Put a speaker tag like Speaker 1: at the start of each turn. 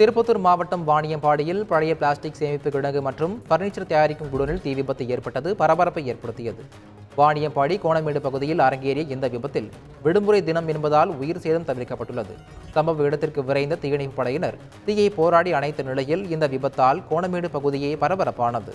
Speaker 1: திருப்பத்தூர் மாவட்டம் வாணியம்பாடியில் பழைய பிளாஸ்டிக் சேமிப்பு கிடங்கு மற்றும் பர்னிச்சர் தயாரிக்கும் குடோனில் தீ விபத்து ஏற்பட்டது பரபரப்பை ஏற்படுத்தியது. வாணியம்பாடி கோணமேடு பகுதியில் அரங்கேறிய இந்த விபத்தில் விடுமுறை தினம் என்பதால் உயிர் சேதம் தவிர்க்கப்பட்டுள்ளது. சம்பவ இடத்திற்கு விரைந்த தீயணைப்பு படையினர் தீயை போராடி அணைத்த நிலையில் இந்த விபத்தால் கோணமேடு பகுதியே பரபரப்பானது.